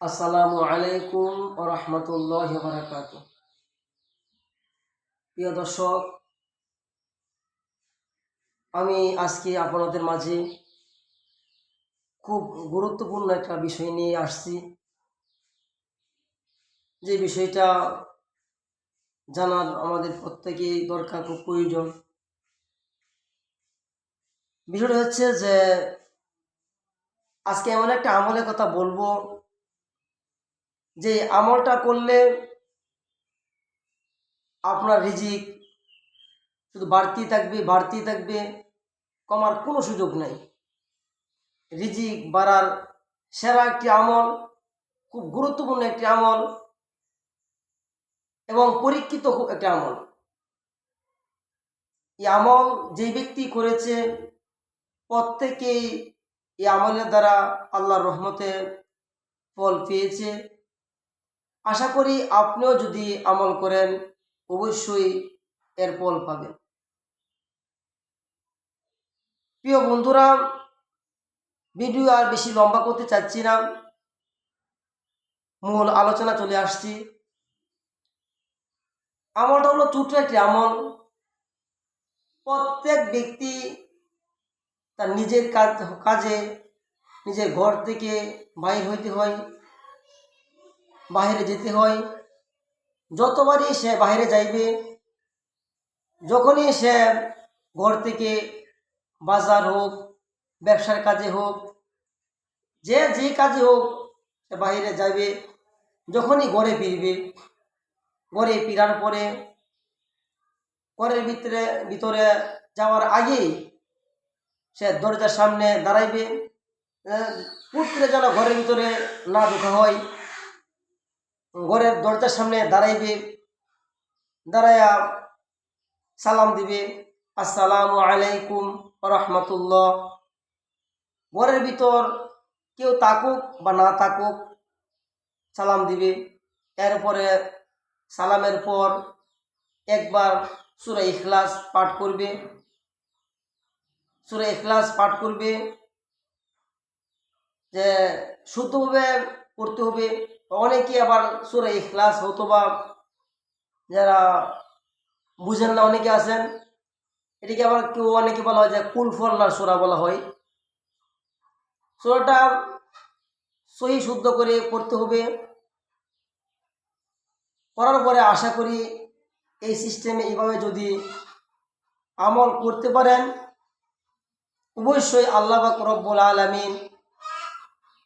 আসসালামু আলাইকুম ও রহমতুল্লাহ বারাকাত প্রিয় দর্শক, আমি আজকে আপনাদের মাঝে খুব গুরুত্বপূর্ণ একটা বিষয় নিয়ে আসছি। যে বিষয়টা জানার আমাদের প্রত্যেকেই দরকার, খুব প্রয়োজন। বিষয়টা হচ্ছে যে, আজকে এমন একটা আমলের কথা বলব যে আমলটা করলে আপনার রিজিক শুধু বাড়তি থাকবে বাড়তি থাকবে, কমার কোনো সুযোগ নাই। রিজিক বাড়ার সেরা একটি আমল, খুব গুরুত্বপূর্ণ একটি আমল এবং পরীক্ষিত একটি আমল। এই আমল যে ব্যক্তি করেছে, প্রত্যেকেই এই আমলের দ্বারা আল্লাহর রহমতে ফল পেয়েছে। আশা করি আপনিও যদি আমল করেন, অবশ্যই এর ফল পাবেন। প্রিয় বন্ধুরা, ভিডিও আর বেশি লম্বা করতে চাচ্ছি না। মূল আলোচনা চলে আসছি। আমলটা হলো ছোট্ট একটি আমল। প্রত্যেক ব্যক্তি তার নিজের কাজ, কাজে, নিজের ঘর থেকে বাইর হইতে হয়। বাইরে যেতে হয়। যতবারই সে বাইরে যাইবে, যখনই সে ঘর থেকে বাজার হোক, ব্যবসার কাজে হোক, যে যে কাজে হোক, সে বাইরে যাবে যখনই ঘরে ফিরবে। ঘরে ফিরার পরে, ঘরের ভিতরে ভিতরে যাওয়ার আগেই সে দরজার সামনে দাঁড়াইবে। পুত্রে যেন ঘরের ভিতরে না ঢোকা হয় ঘরের দরজার সামনে দাঁড়াইবে দাঁড়ায়া সালাম দিবে, আসসালামু আলাইকুম রহমতুল্লাহ। ঘরের ভিতর কেউ তাকুক বা না তাকুক সালাম দিবে। এরপরে সালামের পর একবার সুরা ইখলাস পাঠ করবে। সুরা ইখলাস পাঠ করবে, যে শুদ্ধভাবে পড়তে হবে। অনেকে আবার সুরা ইখলাস হতো বা যারা বুঝেন না, অনেকে আছেন। এটিকে আবার কেউ অনেকে বলা হয় যে কুলফল্লার সোরা বলা হয়। সোরাটা সহি শুদ্ধ করে পড়তে হবে। করার পরে আশা করি এই সিস্টেমে এইভাবে যদি আমল করতে পারেন, অবশ্যই আল্লাহ রব্বুল আলমিন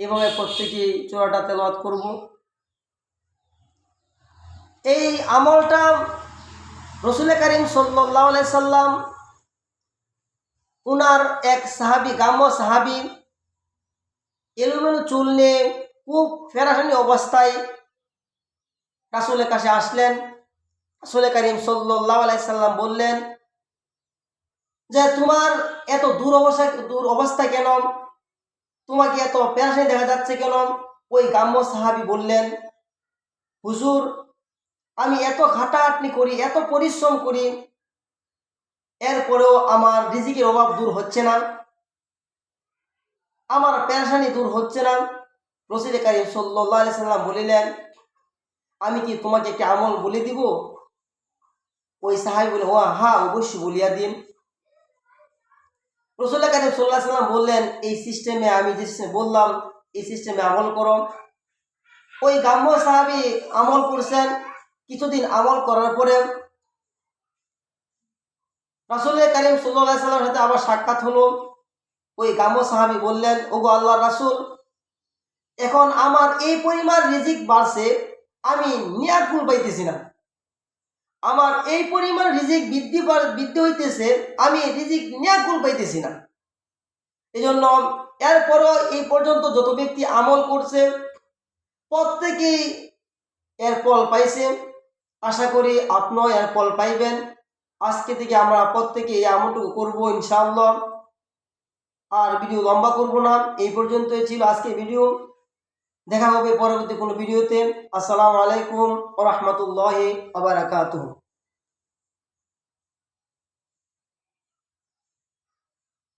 এভাবে প্রত্যেকে চোরাটা তেলাওয়াত করব। এই আমলটা রসুল করিম সাল্লাহ সাল্লাম, উনার এক সাহাবি, গ্রাম্য সাহাবি, এলোমেলো চুল নিয়ে খুব ফেরাহানি অবস্থায় রাসুলের কাছে আসলেন। রাসুল করিম সাল্লাহ আলাইসাল্লাম বললেন যে, তোমার এত দূর অবস্থা দূর অবস্থা কেন? তোমাকে এত পেরাশানি দেখা যাচ্ছে কেন? ওই গ্রাম্য সাহাবি বললেন, হুজুর, আমি এত খাটাখাটনি করি, এত পরিশ্রম করি, এরপরেও আমার রিজিকের অভাব দূর হচ্ছে না। আমার পেরাশানি দূর হচ্ছে না। রসিদ কারিম সাল্লি সাল্লাম বলিলেন, আমি কি তোমাকে একটি আমল বলে দিব? ওই সাহাবি বলে ও হ্যাঁ অবশ্যই বলিয়া দিন। রসুল্লাহ কারিম সাল্লাহ সাল্লাম বললেন, এই সিস্টেমে আমি যে বললাম, এই সিস্টেমে আমল করো। ওই গ্রাম্য সাহাবি আমল করছেন, কিছুদিন আমল করার পরে রাসুল্লাহ করিম সাল্লাহ সাল্লামের সাথে আবার সাক্ষাৎ হলো। ওই গ্রাম্য সাহাবি বললেন, ওগো আল্লাহ রাসুল, এখন আমার এই পরিমাণ রিজিক বাড়ছে, আমি নিয়াকুল পাইতেছি না। আমার এই পরিমাণ রিজিক বৃদ্ধি বৃদ্ধি হইতেছে, আমি রিজিক নিয়াকুল পাইতেছি না। এই জন্য এরপরও এই পর্যন্ত যত ব্যক্তি আমল করছে, প্রত্যেকেই এর ফল পাইছে। আশা করি আপনিও এর ফল পাইবেন। আজকে থেকে আমরা প্রত্যেকে এই আমলটুকু করব ইনশাআল্লাহ। আর ভিডিও লম্বা করব না, এই পর্যন্তই ছিল আজকে ভিডিও। দেখা হবে পরবর্তী কোনো ভিডিওতে। আসসালামু আলাইকুম রহমতুল্লাহ আবার